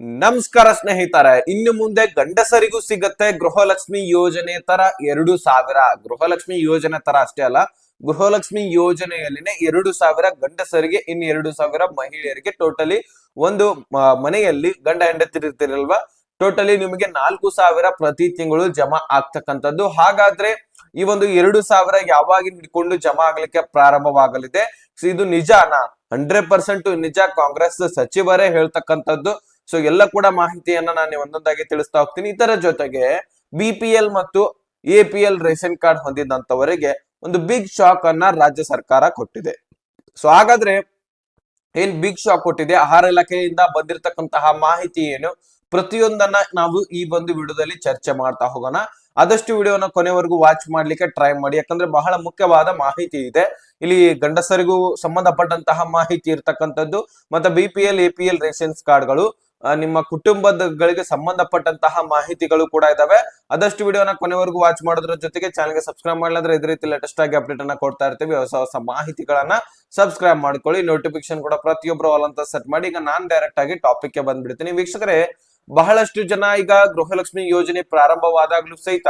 ನಮಸ್ಕಾರ ಸ್ನೇಹಿತರೆ, ಇನ್ನು ಮುಂದೆ ಗಂಡಸರಿಗೂ ಸಿಗತ್ತೆ ಗೃಹಲಕ್ಷ್ಮಿ ಯೋಜನೆ ತರ ಎರಡು ಸಾವಿರ. ಗೃಹಲಕ್ಷ್ಮಿ ಯೋಜನೆ ತರ ಅಷ್ಟೇ ಅಲ್ಲ, ಗೃಹಲಕ್ಷ್ಮಿ ಯೋಜನೆಯಲ್ಲಿನೇ ಎರಡು ಸಾವಿರ ಗಂಡಸರಿಗೆ, ಇನ್ನು ಎರಡು ಸಾವಿರ ಮಹಿಳೆಯರಿಗೆ ಟೋಟಲಿ ಒಂದು ಮನೆಯಲ್ಲಿ ಗಂಡ ಹೆಂಡತಿರ್ತಿರಲ್ವಾ ಟೋಟಲಿ ನಿಮಗೆ ನಾಲ್ಕು ಸಾವಿರ ಪ್ರತಿ ತಿಂಗಳು ಜಮಾ ಆಗ್ತಕ್ಕಂಥದ್ದು. ಹಾಗಾದ್ರೆ ಈ ಒಂದು ಎರಡು ಸಾವಿರ ಯಾವಾಗ ಹಿಡ್ಕೊಂಡು ಜಮಾ ಆಗ್ಲಿಕ್ಕೆ ಪ್ರಾರಂಭವಾಗಲಿದೆ? ಇದು ನಿಜಾನ? ಹಂಡ್ರೆಡ್ ಪರ್ಸೆಂಟ್ ನಿಜ ಕಾಂಗ್ರೆಸ್ ಸಚಿವರೇ ಹೇಳ್ತಕ್ಕಂಥದ್ದು. ಸೊ ಎಲ್ಲ ಕೂಡ ಮಾಹಿತಿಯನ್ನ ನಾನು ಒಂದೊಂದಾಗಿ ತಿಳಿಸ್ತಾ ಹೋಗ್ತೀನಿ. ಇದರ ಜೊತೆಗೆ ಬಿ ಪಿ ಎಲ್ ಮತ್ತು A P L ration card ಹೊಂದಿದಂತವರಿಗೆ ಒಂದು ಬಿಗ್ ಶಾಕ್ ಅನ್ನ ರಾಜ್ಯ ಸರ್ಕಾರ ಕೊಟ್ಟಿದೆ. ಸೊ ಹಾಗಾದ್ರೆ ಏನ್ ಬಿಗ್ ಶಾಕ್ ಕೊಟ್ಟಿದೆ? ಆಹಾರ ಇಲಾಖೆಯಿಂದ ಬಂದಿರತಕ್ಕಂತಹ ಮಾಹಿತಿ ಏನು? ಪ್ರತಿಯೊಂದನ್ನ ನಾವು ಈ ಒಂದು ವಿಡಿಯೋದಲ್ಲಿ ಚರ್ಚೆ ಮಾಡ್ತಾ ಹೋಗೋಣ. ಆದಷ್ಟು ವಿಡಿಯೋನ ಕೊನೆವರೆಗೂ ವಾಚ್ ಮಾಡ್ಲಿಕ್ಕೆ ಟ್ರೈ ಮಾಡಿ. ಯಾಕಂದ್ರೆ ಬಹಳ ಮುಖ್ಯವಾದ ಮಾಹಿತಿ ಇದೆ. ಇಲ್ಲಿ ಗಂಡಸರಿಗೂ ಸಂಬಂಧಪಟ್ಟಂತಹ ಮಾಹಿತಿ ಇರ್ತಕ್ಕಂಥದ್ದು. ಮತ್ತೆ B P L A P L rations ಕಾರ್ಡ್ಗಳು. ನಿಮ್ಮ ಕುಟುಂಬದಗಳಿಗೆ ಸಂಬಂಧಪಟ್ಟಂತಹ ಮಾಹಿತಿಗಳು ಕೂಡ ಇದಾವೆ. ಆದಷ್ಟು ವಿಡಿಯೋನ ಕೊನೆವರೆಗೂ ವಾಚ್ ಮಾಡೋದ್ರ ಜೊತೆಗೆ ಚಾನಲ್ಗೆ ಸಬ್ಸ್ಕ್ರೈಬ್ ಮಾಡಿದ್ರೆ ಇದೇ ರೀತಿ ಲೇಟೆಸ್ಟ್ ಆಗಿ ಅಪ್ಡೇಟ್ ಅನ್ನ ಕೊಡ್ತಾ ಇರ್ತೀವಿ. ಹೊಸ ಹೊಸ ಮಾಹಿತಿಗಳನ್ನ ಸಬ್ಸ್ಕ್ರೈಬ್ ಮಾಡ್ಕೊಳ್ಳಿ. ನೋಟಿಫಿಕೇಶನ್ ಕೂಡ ಪ್ರತಿಯೊಬ್ಬರು ಆಲ್ ಅಂತ ಸೆಟ್ ಮಾಡಿ. ಈಗ ನಾನ್ ಡೈರೆಕ್ಟ್ ಆಗಿ ಟಾಪಿಕ್ಗೆ ಬಂದ್ಬಿಡ್ತೀನಿ. ವೀಕ್ಷಕರೇ ಬಹಳಷ್ಟು ಜನ ಈಗ ಗೃಹಲಕ್ಷ್ಮಿ ಯೋಜನೆ ಪ್ರಾರಂಭವಾದಾಗ್ಲೂ ಸಹಿತ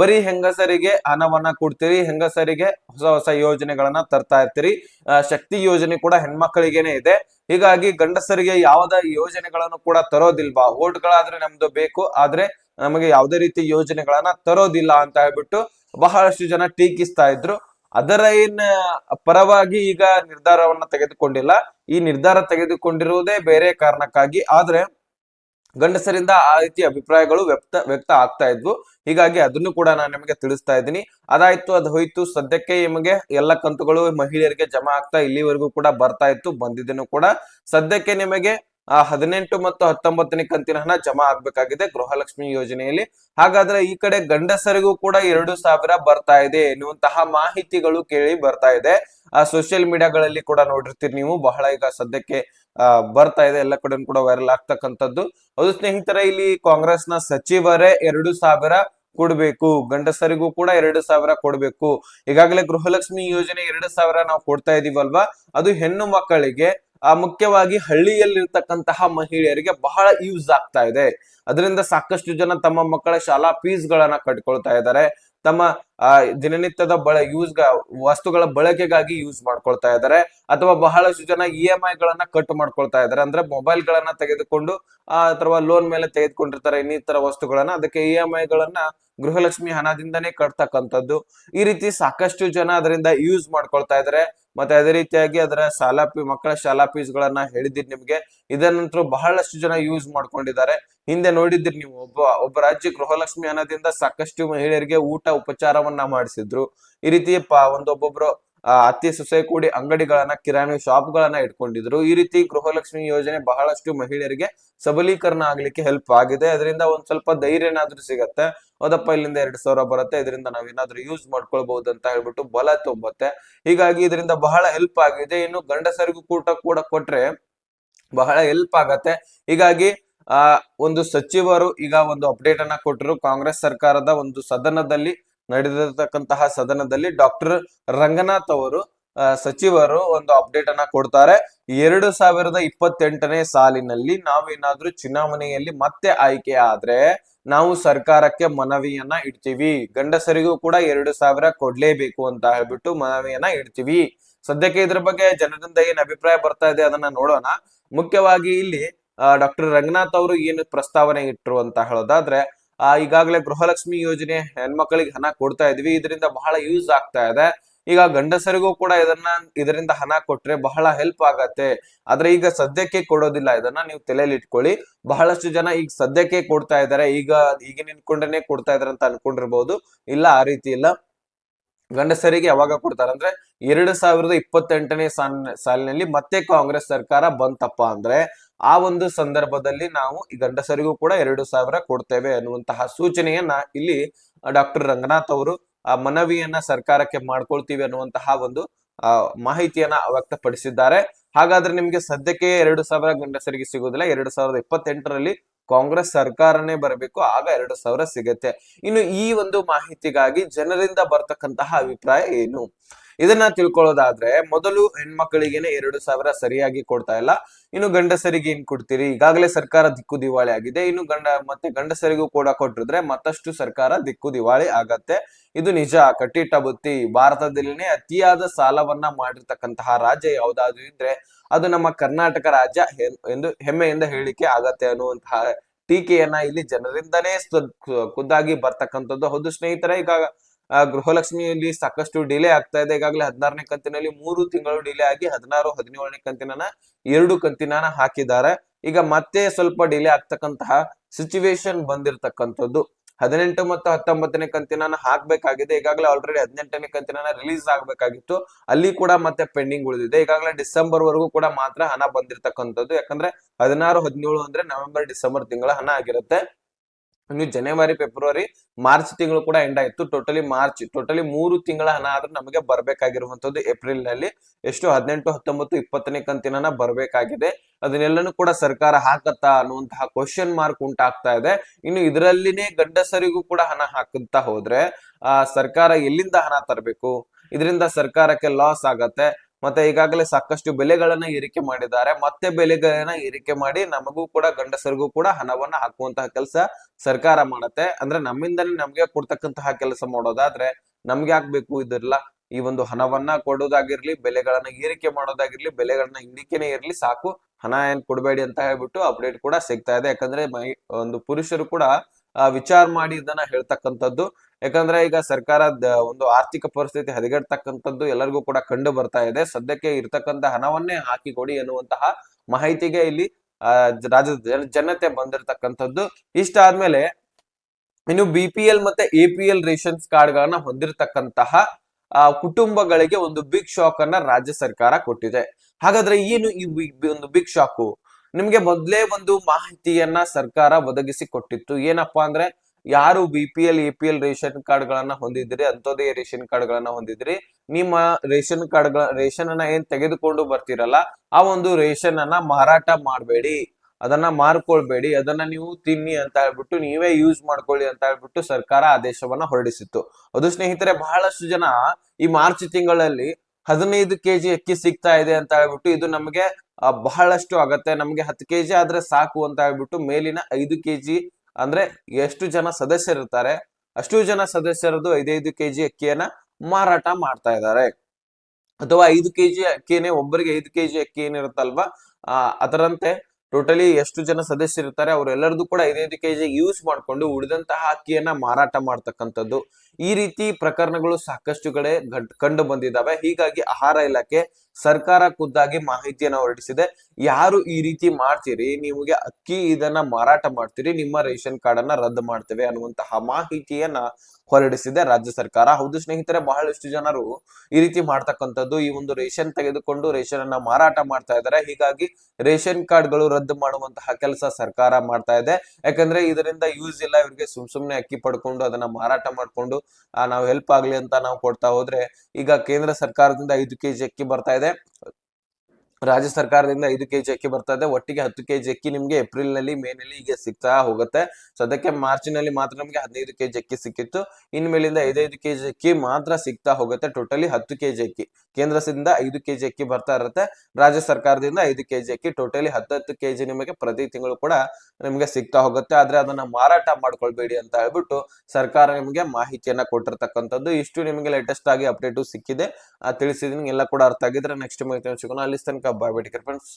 ಬರೀ ಹೆಂಗಸರಿಗೆ ಹಣವನ್ನ ಕೊಡ್ತೀರಿ, ಹೆಂಗಸರಿಗೆ ಹೊಸ ಹೊಸ ಯೋಜನೆಗಳನ್ನ ತರ್ತಾ ಇರ್ತೀರಿ. ಶಕ್ತಿ ಯೋಜನೆ ಕೂಡ ಹೆಣ್ಮಕ್ಕಳಿಗೇನೆ ಇದೆ. ಹೀಗಾಗಿ ಗಂಡಸರಿಗೆ ಯಾವ್ದ ಯೋಜನೆಗಳನ್ನು ಕೂಡ ತರೋದಿಲ್ವಾ? ಓಟ್ಗಳಾದ್ರೆ ನಮ್ದು ಬೇಕು, ಆದ್ರೆ ನಮಗೆ ಯಾವುದೇ ರೀತಿ ಯೋಜನೆಗಳನ್ನ ತರೋದಿಲ್ಲ ಅಂತ ಹೇಳ್ಬಿಟ್ಟು ಬಹಳಷ್ಟು ಜನ ಟೀಕಿಸ್ತಾ ಇದ್ರು. ಅದರ ಏನ್ ಪರವಾಗಿ ಈಗ ನಿರ್ಧಾರವನ್ನ ತೆಗೆದುಕೊಂಡಿಲ್ಲ. ಈ ನಿರ್ಧಾರ ತೆಗೆದುಕೊಂಡಿರುವುದೇ ಬೇರೆ ಕಾರಣಕ್ಕಾಗಿ. ಆದ್ರೆ ಗಂಡಸರಿಂದ ಆ ರೀತಿ ಅಭಿಪ್ರಾಯಗಳು ವ್ಯಕ್ತ ವ್ಯಕ್ತ ಆಗ್ತಾ ಇದ್ವು. ಹೀಗಾಗಿ ಅದನ್ನು ಕೂಡ ನಾನು ನಿಮಗೆ ತಿಳಿಸ್ತಾ ಇದ್ದೀನಿ. ಅದಾಯ್ತು, ಅದು ಹೋಯ್ತು. ಸದ್ಯಕ್ಕೆ ನಿಮಗೆ ಎಲ್ಲ ಕಂತುಗಳು ಮಹಿಳೆಯರಿಗೆ ಜಮಾ ಆಗ್ತಾ ಇಲ್ಲಿವರೆಗೂ ಕೂಡ ಬರ್ತಾ ಇತ್ತು, ಬಂದಿದ್ದನ್ನು ಕೂಡ. ಸದ್ಯಕ್ಕೆ ನಿಮಗೆ, ಆ, ಹದಿನೆಂಟು ಮತ್ತು ಹತ್ತೊಂಬತ್ತನೇ ಕಂತಿನ ಹಣ ಜಮಾ ಆಗ್ಬೇಕಾಗಿದೆ ಗೃಹಲಕ್ಷ್ಮಿ ಯೋಜನೆಯಲ್ಲಿ. ಹಾಗಾದ್ರೆ ಈ ಕಡೆ ಗಂಡಸರಿಗೂ ಕೂಡ ಎರಡು ಸಾವಿರ ಬರ್ತಾ ಇದೆ ಎನ್ನುವಂತಹ ಮಾಹಿತಿಗಳು ಕೇಳಿ ಬರ್ತಾ ಇದೆ. ಆ, ಸೋಷಿಯಲ್ ಮೀಡಿಯಾಗಳಲ್ಲಿ ಕೂಡ ನೋಡಿರ್ತೀರಿ ನೀವು. ಬಹಳ ಈಗ ಸದ್ಯಕ್ಕೆ ಬರ್ತಾ ಇದೆ, ಎಲ್ಲ ಕಡೆ ಕೂಡ ವೈರಲ್ ಆಗ್ತಕ್ಕಂಥದ್ದು. ಅದು ಸ್ನೇಹಿತರೆ, ಇಲ್ಲಿ ಕಾಂಗ್ರೆಸ್ನ ಸಚಿವರೇ ಎರಡು ಸಾವಿರ ಕೊಡ್ಬೇಕು, ಗಂಡಸರಿಗೂ ಕೂಡ ಎರಡು ಸಾವಿರ ಕೊಡ್ಬೇಕು. ಈಗಾಗಲೇ ಗೃಹಲಕ್ಷ್ಮಿ ಯೋಜನೆ ಎರಡು ಸಾವಿರ ನಾವು ಕೊಡ್ತಾ ಇದೀವಲ್ವಾ? ಅದು ಹೆಣ್ಣು ಮಕ್ಕಳಿಗೆ, ಆ, ಮುಖ್ಯವಾಗಿ ಹಳ್ಳಿಯಲ್ಲಿರ್ತಕ್ಕಂತಹ ಮಹಿಳೆಯರಿಗೆ ಬಹಳ ಯೂಸ್ ಆಗ್ತಾ ಇದೆ. ಅದರಿಂದ ಸಾಕಷ್ಟು ಜನ ತಮ್ಮ ಮಕ್ಕಳ ಶಾಲಾ ಫೀಸ್ ಗಳನ್ನ ಕಟ್ಕೊಳ್ತಾ ಇದ್ದಾರೆ. ತಮ್ಮ ದಿನನಿತ್ಯದ ಬಳ ಯೂಸ್ ವಸ್ತುಗಳ ಬಳಕೆಗಾಗಿ ಯೂಸ್ ಮಾಡ್ಕೊಳ್ತಾ ಇದ್ದಾರೆ ಅಥವಾ ಬಹಳಷ್ಟು ಜನ ಇ ಎಂ ಐ ಗಳನ್ನ ಕಟ್ ಮಾಡ್ಕೊಳ್ತಾ ಇದ್ದಾರೆ ಅಂದ್ರೆ ಮೊಬೈಲ್ ಗಳನ್ನ ತೆಗೆದುಕೊಂಡು ಅಥವಾ ಲೋನ್ ಮೇಲೆ ತೆಗೆದುಕೊಂಡಿರ್ತಾರೆ. ಇನ್ನಿತರ ವಸ್ತುಗಳನ್ನ, ಅದಕ್ಕೆ ಇ ಎಂ ಐ ಗಳನ್ನ ಗೃಹಲಕ್ಷ್ಮಿ ಹಣದಿಂದನೇ ಕಟ್ತಕ್ಕಂಥದ್ದು. ಈ ರೀತಿ ಸಾಕಷ್ಟು ಜನ ಅದರಿಂದ ಯೂಸ್ ಮಾಡ್ಕೊಳ್ತಾ ಇದ್ದಾರೆ ಮತ್ತೆ ಅದೇ ರೀತಿಯಾಗಿ ಅದರ ಶಾಲಾ ಫೀ ಮಕ್ಕಳ ಶಾಲಾ ಫೀಸ್ ಗಳನ್ನ ಹೇಳಿದಿರಿ ನಿಮ್ಗೆ. ಇದನ್ನಂತರ ಬಹಳಷ್ಟು ಜನ ಯೂಸ್ ಮಾಡ್ಕೊಂಡಿದ್ದಾರೆ. ಹಿಂದೆ ನೋಡಿದ್ರಿ ನೀವು, ಒಬ್ಬ ಒಬ್ಬ ರಾಜ್ಯ ಗೃಹಲಕ್ಷ್ಮಿ ಅನ್ನೋದಿಂದ ಸಾಕಷ್ಟು ಮಹಿಳೆಯರಿಗೆ ಊಟ ಉಪಚಾರವನ್ನ ಮಾಡಿಸಿದ್ರು. ಈ ರೀತಿ ಪ, ಒಂದೊಬ್ಬೊಬ್ರು ಅತ್ತೆ ಸೊಸೆ ಕೂಡಿ ಅಂಗಡಿಗಳನ್ನ, ಕಿರಾಣಿ ಶಾಪ್ ಗಳನ್ನ ಇಟ್ಕೊಂಡಿದ್ರು. ಈ ರೀತಿ ಗೃಹಲಕ್ಷ್ಮಿ ಯೋಜನೆ ಬಹಳಷ್ಟು ಮಹಿಳೆಯರಿಗೆ ಸಬಲೀಕರಣ ಆಗ್ಲಿಕ್ಕೆ ಹೆಲ್ಪ್ ಆಗಿದೆ. ಅದರಿಂದ ಒಂದ್ ಸ್ವಲ್ಪ ಧೈರ್ಯ ಏನಾದ್ರೂ ಸಿಗತ್ತೆ. ಅದಪ್ಪ ಇಲ್ಲಿಂದ ಎರಡ್ ಸಾವಿರ ಬರುತ್ತೆ. ಇದರಿಂದ ನಾವೇನಾದ್ರೂ ಯೂಸ್ ಮಾಡ್ಕೊಳ್ಬಹುದು ಅಂತ ಹೇಳ್ಬಿಟ್ಟು ಬಲ ತುಂಬತ್ತೆ. ಹೀಗಾಗಿ ಇದರಿಂದ ಬಹಳ ಹೆಲ್ಪ್ ಆಗಿದೆ. ಇನ್ನು ಗಂಡಸರಿಗೂ ಕೂಟ ಕೂಡ ಕೊಟ್ರೆ ಬಹಳ ಹೆಲ್ಪ್ ಆಗತ್ತೆ. ಹೀಗಾಗಿ, ಆ, ಒಂದು ಸಚಿವರು ಈಗ ಒಂದು ಅಪ್ಡೇಟ್ ಅನ್ನ ಕೊಟ್ಟರು ಕಾಂಗ್ರೆಸ್ ಸರ್ಕಾರದ ಒಂದು ಸದನದಲ್ಲಿ ನಡೆದಿರತಕ್ಕಂತಹ ಸದನದಲ್ಲಿ ಡಾಕ್ಟರ್ ರಂಗನಾಥ್ ಅವರು ಸಚಿವರು ಒಂದು ಅಪ್ಡೇಟ್ ಅನ್ನ ಕೊಡ್ತಾರೆ. ಎರಡು ಸಾವಿರದ ಇಪ್ಪತ್ತೆಂಟನೇ ಸಾಲಿನಲ್ಲಿ ನಾವೇನಾದ್ರೂ ಚುನಾವಣೆಯಲ್ಲಿ ಮತ್ತೆ ಆಯ್ಕೆ ಆದ್ರೆ ನಾವು ಸರ್ಕಾರಕ್ಕೆ ಮನವಿಯನ್ನ ಇಡ್ತೀವಿ. ಗಂಡಸರಿಗೂ ಕೂಡ ಎರಡು ಸಾವಿರ ಕೊಡ್ಲೇಬೇಕು ಅಂತ ಹೇಳ್ಬಿಟ್ಟು ಮನವಿಯನ್ನ ಇಡ್ತೀವಿ. ಸದ್ಯಕ್ಕೆ ಇದ್ರ ಬಗ್ಗೆ ಜನರಿಂದ ಏನ್ ಅಭಿಪ್ರಾಯ ಬರ್ತಾ ಇದೆ ಅದನ್ನ ನೋಡೋಣ. ಮುಖ್ಯವಾಗಿ ಇಲ್ಲಿ ಡಾಕ್ಟರ್ ರಂಗನಾಥ್ ಅವರು ಏನು ಪ್ರಸ್ತಾವನೆ ಇಟ್ರು ಅಂತ ಹೇಳೋದಾದ್ರೆ ಆ, ಈಗಾಗಲೇ ಗೃಹಲಕ್ಷ್ಮಿ ಯೋಜನೆ ಹೆಣ್ಮಕ್ಳಿಗೆ ಹಣ ಕೊಡ್ತಾ ಇದ್ವಿ. ಇದರಿಂದ ಬಹಳ ಯೂಸ್ ಆಗ್ತಾ ಇದೆ. ಈಗ ಗಂಡಸರಿಗೂ ಕೂಡ ಇದನ್ನ, ಇದರಿಂದ ಹಣ ಕೊಟ್ರೆ ಬಹಳ ಹೆಲ್ಪ್ ಆಗತ್ತೆ. ಆದ್ರೆ ಈಗ ಸದ್ಯಕ್ಕೆ ಕೊಡೋದಿಲ್ಲ. ಇದನ್ನ ನೀವು ತಲೆಯಲ್ಲಿ ಇಟ್ಕೊಳ್ಳಿ. ಬಹಳಷ್ಟು ಜನ ಈಗ ಸದ್ಯಕ್ಕೆ ಕೊಡ್ತಾ ಇದ್ದಾರೆ. ಈಗ ಈಗ ನಿಂತ್ಕೊಂಡೇನೆ ಕೊಡ್ತಾ ಇದಾರೆ ಅಂತ ಅನ್ಕೊಂಡಿರ್ಬಹುದು ಇಲ್ಲ, ಆ ರೀತಿ ಇಲ್ಲ. ಗಂಡಸರಿಗೆ ಯಾವಾಗ ಕೊಡ್ತಾರೆ ಅಂದ್ರೆ ಎರಡು ಸಾವಿರದ ಇಪ್ಪತ್ತೆಂಟನೇ ಸಾಲ್, ಸಾಲಿನಲ್ಲಿ ಮತ್ತೆ ಕಾಂಗ್ರೆಸ್ ಸರ್ಕಾರ ಬಂತಪ್ಪ ಅಂದ್ರೆ ಆ ಒಂದು ಸಂದರ್ಭದಲ್ಲಿ ನಾವು ಈ ಗಂಡಸರಿಗೂ ಕೂಡ ಎರಡು ಸಾವಿರ ಕೊಡ್ತೇವೆ ಅನ್ನುವಂತಹ ಸೂಚನೆಯನ್ನ ಇಲ್ಲಿ ಡಾಕ್ಟರ್ ರಂಗನಾಥ್ ಅವರು ಆ ಮನವಿಯನ್ನ ಸರ್ಕಾರಕ್ಕೆ ಮಾಡ್ಕೊಳ್ತೀವಿ ಅನ್ನುವಂತಹ ಒಂದು, ಆ, ಮಾಹಿತಿಯನ್ನ ವ್ಯಕ್ತಪಡಿಸಿದ್ದಾರೆ. ಹಾಗಾದ್ರೆ ನಿಮ್ಗೆ ಸದ್ಯಕ್ಕೆ ಎರಡು ಸಾವಿರ ಗಂಡಸರಿಗೆ ಸಿಗೋದಿಲ್ಲ. ಎರಡು ಸಾವಿರದ ಇಪ್ಪತ್ತೆಂಟರಲ್ಲಿ ಕಾಂಗ್ರೆಸ್ ಸರ್ಕಾರನೇ ಬರಬೇಕು, ಆಗ ಎರಡು ಸಾವಿರ ಸಿಗತ್ತೆ. ಇನ್ನು ಈ ಒಂದು ಮಾಹಿತಿಗಾಗಿ ಜನರಿಂದ ಬರ್ತಕ್ಕಂತಹ ಅಭಿಪ್ರಾಯ ಏನು? ಇದನ್ನ ತಿಳ್ಕೊಳ್ಳೋದಾದ್ರೆ ಮೊದಲು ಹೆಣ್ಮಕ್ಳಿಗೆನೆ ಎರಡು ಸಾವಿರ ಸರಿಯಾಗಿ ಕೊಡ್ತಾ ಇಲ್ಲ. ಇನ್ನು ಗಂಡಸರಿಗೆ ಏನ್ ಕೊಡ್ತೀರಿ? ಈಗಾಗಲೇ ಸರ್ಕಾರ ದಿಕ್ಕು ದಿವಾಳಿ ಆಗಿದೆ. ಇನ್ನು ಗಂಡ, ಮತ್ತೆ ಗಂಡಸರಿಗೂ ಕೂಡ ಕೊಟ್ಟಿದ್ರೆ ಮತ್ತಷ್ಟು ಸರ್ಕಾರ ದಿಕ್ಕು ದಿವಾಳಿ ಆಗತ್ತೆ. ಇದು ನಿಜ. ಕಟ್ಟಿಟ್ಟ ಬುತ್ತಿ. ಭಾರತದಲ್ಲಿನೇ ಅತಿಯಾದ ಸಾಲವನ್ನ ಮಾಡಿರ್ತಕ್ಕಂತಹ ರಾಜ್ಯ ಯಾವ್ದಾದ್ರು ಇದ್ರೆ ಅದು ನಮ್ಮ ಕರ್ನಾಟಕ ರಾಜ್ಯ ಎಂದು ಹೆಮ್ಮೆಯಿಂದ ಹೇಳಿಕೆ ಆಗತ್ತೆ ಅನ್ನುವಂತಹ ಟೀಕೆಯನ್ನ ಇಲ್ಲಿ ಜನರಿಂದನೇ ಖುದ್ದಾಗಿ ಬರ್ತಕ್ಕಂಥದ್ದು. ಹೌದು ಸ್ನೇಹಿತರೆ, ಈಗ ಗೃಹಲಕ್ಷ್ಮಿಯಲ್ಲಿ ಸಾಕಷ್ಟು ಡಿಲೇ ಆಗ್ತಾ ಇದೆ. ಈಗಾಗಲೇ ಹದಿನಾರನೇ ಕಂತಿನಲ್ಲಿ ಮೂರು ತಿಂಗಳು ಡಿಲೇ ಆಗಿ ಹದಿನಾರು, ಹದಿನೇಳನೇ ಕಂತಿನ ಎರಡು ಕಂತಿನ ಹಾಕಿದ್ದಾರೆ. ಈಗ ಮತ್ತೆ ಸ್ವಲ್ಪ ಡಿಲೇ ಆಗ್ತಕ್ಕಂತಹ ಸಿಚುವೇಶನ್ ಬಂದಿರತಕ್ಕಂಥದ್ದು. ಹದಿನೆಂಟು ಮತ್ತು ಹತ್ತೊಂಬತ್ತನೇ ಕಂತಿನ ಹಾಕ್ಬೇಕಾಗಿದೆ. ಈಗಾಗಲೇ ಆಲ್ರೆಡಿ ಹದಿನೆಂಟನೇ ಕಂತಿನ ರಿಲೀಸ್ ಆಗ್ಬೇಕಾಗಿತ್ತು. ಅಲ್ಲಿ ಕೂಡ ಮತ್ತೆ ಪೆಂಡಿಂಗ್ ಉಳಿದಿದೆ. ಈಗಾಗಲೇ ಡಿಸೆಂಬರ್ ವರೆಗೂ ಕೂಡ ಮಾತ್ರ ಹಣ ಬಂದಿರತಕ್ಕಂಥದ್ದು. ಯಾಕಂದ್ರೆ ಹದಿನಾರು, ಹದಿನೇಳು ಅಂದ್ರೆ ನವೆಂಬರ್, ಡಿಸೆಂಬರ್ ತಿಂಗಳ ಹಣ ಆಗಿರುತ್ತೆ. ಇನ್ನು ಜನವರಿ, ಫೆಬ್ರವರಿ, ಮಾರ್ಚ್ ತಿಂಗಳು ಕೂಡ ಎಂಡ್ ಆಯ್ತು. ಟೋಟಲಿ ಮಾರ್ಚ್ ಟೋಟಲಿ ಮೂರು ತಿಂಗಳ ಹಣ ಆದ್ರೂ ನಮಗೆ ಬರಬೇಕಾಗಿರುವಂತದ್ದು ಏಪ್ರಿಲ್ನಲ್ಲಿ ಎಷ್ಟು? ಹದಿನೆಂಟು, ಹತ್ತೊಂಬತ್ತು, ಇಪ್ಪತ್ತನೇ ಕಂತಿನ ಬರಬೇಕಾಗಿದೆ. ಅದನ್ನೆಲ್ಲನೂ ಕೂಡ ಸರ್ಕಾರ ಹಾಕತ್ತಾ ಅನ್ನುವಂತಹ ಕ್ವಶನ್ ಮಾರ್ಕ್ ಉಂಟಾಗ್ತಾ ಇದೆ. ಇನ್ನು ಇದರಲ್ಲಿನೇ ಗಂಡಸರಿಗೂ ಕೂಡ ಹಣ ಹಾಕುತ್ತಾ ಹೋದ್ರೆ, ಆ ಸರ್ಕಾರ ಎಲ್ಲಿಂದ ಹಣ ತರಬೇಕು? ಇದರಿಂದ ಸರ್ಕಾರಕ್ಕೆ ಲಾಸ್ ಆಗತ್ತೆ. ಮತ್ತೆ ಈಗಾಗಲೇ ಸಾಕಷ್ಟು ಬೆಲೆಗಳನ್ನ ಏರಿಕೆ ಮಾಡಿದ್ದಾರೆ. ಮತ್ತೆ ಬೆಲೆಗಳನ್ನ ಏರಿಕೆ ಮಾಡಿ ನಮಗೂ ಕೂಡ ಗಂಡಸರಿಗೂ ಕೂಡ ಹಣವನ್ನ ಹಾಕುವಂತಹ ಕೆಲಸ ಸರ್ಕಾರ ಮಾಡುತ್ತೆ. ಅಂದ್ರೆ ನಮ್ಮಿಂದಲೇ ನಮ್ಗೆ ಕೊಡ್ತಕ್ಕಂತಹ ಕೆಲಸ ಮಾಡೋದಾದ್ರೆ ನಮ್ಗೆ ಆಗ್ಬೇಕು ಇದೆಲ್ಲ ಈ ಒಂದು ಹಣವನ್ನ ಕೊಡೋದಾಗಿರ್ಲಿ, ಬೆಲೆಗಳನ್ನ ಏರಿಕೆ ಮಾಡೋದಾಗಿರ್ಲಿ, ಬೆಲೆಗಳನ್ನ ಹಿಂದಿಕೆನೆ ಇರ್ಲಿ ಸಾಕು. ಹಣ ಏನ್ ಕೊಡಬೇಡಿ ಅಂತ ಹೇಳ್ಬಿಟ್ಟು ಅಪ್ಡೇಟ್ ಕೂಡ ಸಿಗ್ತಾ ಇದೆ. ಯಾಕಂದ್ರೆ ಒಂದು ಪುರುಷರು ಕೂಡ ವಿಚಾರ ಮಾಡಿ ಇದನ್ನ ಹೇಳ್ತಕ್ಕಂಥದ್ದು. ಯಾಕಂದ್ರೆ ಈಗ ಸರ್ಕಾರದ ಒಂದು ಆರ್ಥಿಕ ಪರಿಸ್ಥಿತಿ ಹದಗೆಡ್ತಕ್ಕಂಥದ್ದು ಎಲ್ಲರಿಗೂ ಕೂಡ ಕಂಡು ಬರ್ತಾ ಇದೆ. ಸದ್ಯಕ್ಕೆ ಇರ್ತಕ್ಕಂಥ ಹಣವನ್ನೇ ಹಾಕಿ ಕೊಡಿ ಎನ್ನುವಂತಹ ಮಾಹಿತಿಗೆ ಇಲ್ಲಿ ರಾಜ್ಯದ ಜನ- ಜನತೆ ಬಂದಿರತಕ್ಕಂಥದ್ದು. ಇಷ್ಟ ಆದ್ಮೇಲೆ ಇನ್ನು ಬಿ ಪಿ ಎಲ್ ಮತ್ತೆ A P L rations card ಗಳನ್ನ ಹೊಂದಿರತಕ್ಕಂತಹ ಆ, ಕುಟುಂಬಗಳಿಗೆ ಒಂದು ಬಿಗ್ ಶಾಕ್ ಅನ್ನ ರಾಜ್ಯ ಸರ್ಕಾರ ಕೊಟ್ಟಿದೆ. ಹಾಗಾದ್ರೆ ಏನು ಈ ಒಂದು ಬಿಗ್ ಶಾಕು ನಿಮ್ಗೆ ಮೊದ್ಲೇ ಒಂದು ಮಾಹಿತಿಯನ್ನ ಸರ್ಕಾರ ಒದಗಿಸಿ ಕೊಟ್ಟಿತ್ತು. ಏನಪ್ಪಾ ಅಂದ್ರೆ ಯಾರು B P L A P L ration card ಗಳನ್ನ ಹೊಂದಿದ್ರಿ ಅಂತೋದಯ ರೇಷನ್ ಕಾರ್ಡ್ ಗಳನ್ನ ಹೊಂದಿದ್ರಿ ನಿಮ್ಮ ರೇಷನ್ ಕಾರ್ಡ್ ರೇಷನ್ ಅನ್ನ ಏನ್ ತೆಗೆದುಕೊಂಡು ಬರ್ತಿರಲ್ಲ, ಆ ಒಂದು ರೇಷನ್ ಅನ್ನ ಮಾರಾಟ ಮಾಡಬೇಡಿ. ಅದನ್ನ ಮಾರ್ಕೊಳ್ಬೇಡಿ, ಅದನ್ನ ನೀವು ತಿನ್ನಿ ಅಂತ ಹೇಳ್ಬಿಟ್ಟು ನೀವೇ ಯೂಸ್ ಮಾಡ್ಕೊಳ್ಳಿ ಅಂತ ಹೇಳ್ಬಿಟ್ಟು ಸರ್ಕಾರ ಆದೇಶವನ್ನ ಹೊರಡಿಸಿತ್ತು. ಅದು ಸ್ನೇಹಿತರೆ, ಬಹಳಷ್ಟು ಜನ ಈ ಮಾರ್ಚ್ ತಿಂಗಳಲ್ಲಿ ಹದಿನೈದು ಕೆಜಿ ಅಕ್ಕಿ ಸಿಗ್ತಾ ಇದೆ ಅಂತ ಹೇಳ್ಬಿಟ್ಟು ಇದು ನಮಗೆ ಬಹಳಷ್ಟು ಆಗತ್ತೆ. ನಮಗೆ ಹತ್ತು ಕೆಜಿ ಆದ್ರೆ ಸಾಕು ಅಂತ ಹೇಳ್ಬಿಟ್ಟು ಮೇಲಿನ ಐದು ಕೆಜಿ ಅಂದ್ರೆ ಎಷ್ಟು ಜನ ಸದಸ್ಯರಿರ್ತಾರೆ ಅಷ್ಟು ಜನ ಸದಸ್ಯರದು ಐದೈದು ಕೆಜಿ ಅಕ್ಕಿಯನ್ನ ಮಾರಾಟ ಮಾಡ್ತಾ ಇದ್ದಾರೆ. ಅಥವಾ ಐದು ಕೆಜಿ ಅಕ್ಕಿನೇ ಒಬ್ಬರಿಗೆ ಐದು ಕೆಜಿ ಅಕ್ಕಿ ಏನಿರುತ್ತಲ್ವಾ, ಆ, ಅದರಂತೆ ಟೋಟಲಿ ಎಷ್ಟು ಜನ ಸದಸ್ಯರಿರ್ತಾರೆ ಅವರೆಲ್ಲರದು ಕೂಡ ಐದೈದು ಕೆಜಿ ಯೂಸ್ ಮಾಡ್ಕೊಂಡು ಉಳಿದಂತಹ ಅಕ್ಕಿಯನ್ನ ಮಾರಾಟ ಮಾಡ್ತಕ್ಕಂಥದ್ದು. ಈ ರೀತಿ ಪ್ರಕರಣಗಳು ಸಾಕಷ್ಟು ಕಡೆ ಕಂಡು ಬಂದಿದ್ದಾವೆ. ಹೀಗಾಗಿ ಆಹಾರ ಇಲಾಖೆ ಸರ್ಕಾರ ಖುದ್ದಾಗಿ ಮಾಹಿತಿಯನ್ನು ಹೊರಡಿಸಿದೆ. ಯಾರು ಈ ರೀತಿ ಮಾಡ್ತೀರಿ? ನಿಮಗೆ ಅಕ್ಕಿ ಇದನ್ನ ಮಾರಾಟ ಮಾಡ್ತೀರಿ. ನಿಮ್ಮ ರೇಷನ್ ಕಾರ್ಡ್ ಅನ್ನ ರದ್ದು ಮಾಡ್ತೇವೆ ಅನ್ನುವಂತಹ ಮಾಹಿತಿಯನ್ನ ಹೊರಡಿಸಿದೆ ರಾಜ್ಯ ಸರ್ಕಾರ. ಹೌದು ಸ್ನೇಹಿತರೆ, ಬಹಳಷ್ಟು ಜನರು ಈ ರೀತಿ ಮಾಡ್ತಕ್ಕಂಥದ್ದು. ಈ ಒಂದು ರೇಷನ್ ತೆಗೆದುಕೊಂಡು ರೇಷನ್ ಅನ್ನ ಮಾರಾಟ ಮಾಡ್ತಾ ಇದ್ದಾರೆ. ಹೀಗಾಗಿ ರೇಷನ್ ಕಾರ್ಡ್ಗಳು ರದ್ದು ಮಾಡುವಂತಹ ಕೆಲಸ ಸರ್ಕಾರ ಮಾಡ್ತಾ ಇದೆ. ಯಾಕಂದ್ರೆ ಇದರಿಂದ ಯೂಸ್ ಇಲ್ಲ. ಇವ್ರಿಗೆ ಸುಮ್ ಸುಮ್ನೆ ಅಕ್ಕಿ ಪಡ್ಕೊಂಡು ಅದನ್ನ ಮಾರಾಟ ಮಾಡ್ಕೊಂಡು ನಾವು ಹೆಲ್ಪ್ ಆಗ್ಲಿ ಅಂತ ನಾವು ಕೊಡ್ತಾ ಹೋದ್ರೆ ಈಗ ಕೇಂದ್ರ ಸರ್ಕಾರದಿಂದ ಐದು ಕೆಜಿ ಅಕ್ಕಿ ಬರ್ತಾ ಇದೆ. ರಾಜ್ಯ ಸರ್ಕಾರದಿಂದ ಐದು ಕೆಜಿ ಅಕ್ಕಿ ಬರ್ತಾ ಇದೆ. ಒಟ್ಟಿಗೆ ಹತ್ತು ಕೆಜಿ ಅಕ್ಕಿ ನಿಮ್ಗೆ ಏಪ್ರಿಲ್ನಲ್ಲಿ ಮೇ ನಲ್ಲಿ ಈಗ ಸಿಗ್ತಾ ಹೋಗುತ್ತೆ. ಸದ್ಯಕ್ಕೆ ಮಾರ್ಚ್ನಲ್ಲಿ ಮಾತ್ರ ನಮ್ಗೆ ಹದಿನೈದು ಕೆಜಿ ಅಕ್ಕಿ ಸಿಕ್ಕಿತ್ತು. ಇನ್ಮೇಲಿಂದ ಐದೈದು ಕೆಜಿ ಅಕ್ಕಿ ಮಾತ್ರ ಸಿಗ್ತಾ ಹೋಗುತ್ತೆ. ಟೋಟಲಿ ಹತ್ತು ಕೆಜಿ ಅಕ್ಕಿ. ಕೇಂದ್ರದಿಂದ ಐದು ಕೆಜಿ ಅಕ್ಕಿ ಬರ್ತಾ ಇರುತ್ತೆ. ರಾಜ್ಯ ಸರ್ಕಾರದಿಂದ ಐದು ಕೆಜಿ ಅಕ್ಕಿ ಟೋಟಲಿ ಹತ್ತತ್ತು ಕೆಜಿ ನಿಮಗೆ ಪ್ರತಿ ತಿಂಗಳು ಕೂಡ ನಿಮ್ಗೆ ಸಿಗ್ತಾ ಹೋಗುತ್ತೆ. ಆದ್ರೆ ಅದನ್ನ ಮಾರಾಟ ಮಾಡ್ಕೊಳ್ಬೇಡಿ ಅಂತ ಹೇಳ್ಬಿಟ್ಟು ಸರ್ಕಾರ ನಿಮಗೆ ಮಾಹಿತಿಯನ್ನ ಕೊಟ್ಟಿರ್ತಕ್ಕಂಥದ್ದು. ಇಷ್ಟು ನಿಮಗೆ ಲೇಟೆಸ್ಟ್ ಆಗಿ ಅಪ್ಡೇಟು ಸಿಕ್ಕಿದೆ. ತಿಳಿಸಿದೀನಿ. ಎಲ್ಲ ಕೂಡ ಅರ್ಥ ಆಗಿದ್ರೆ ನೆಕ್ಸ್ಟ್ ಅಲ್ಲಿ ತನಕ అబ్బాయి బయటకి ఫ్రెండ్స్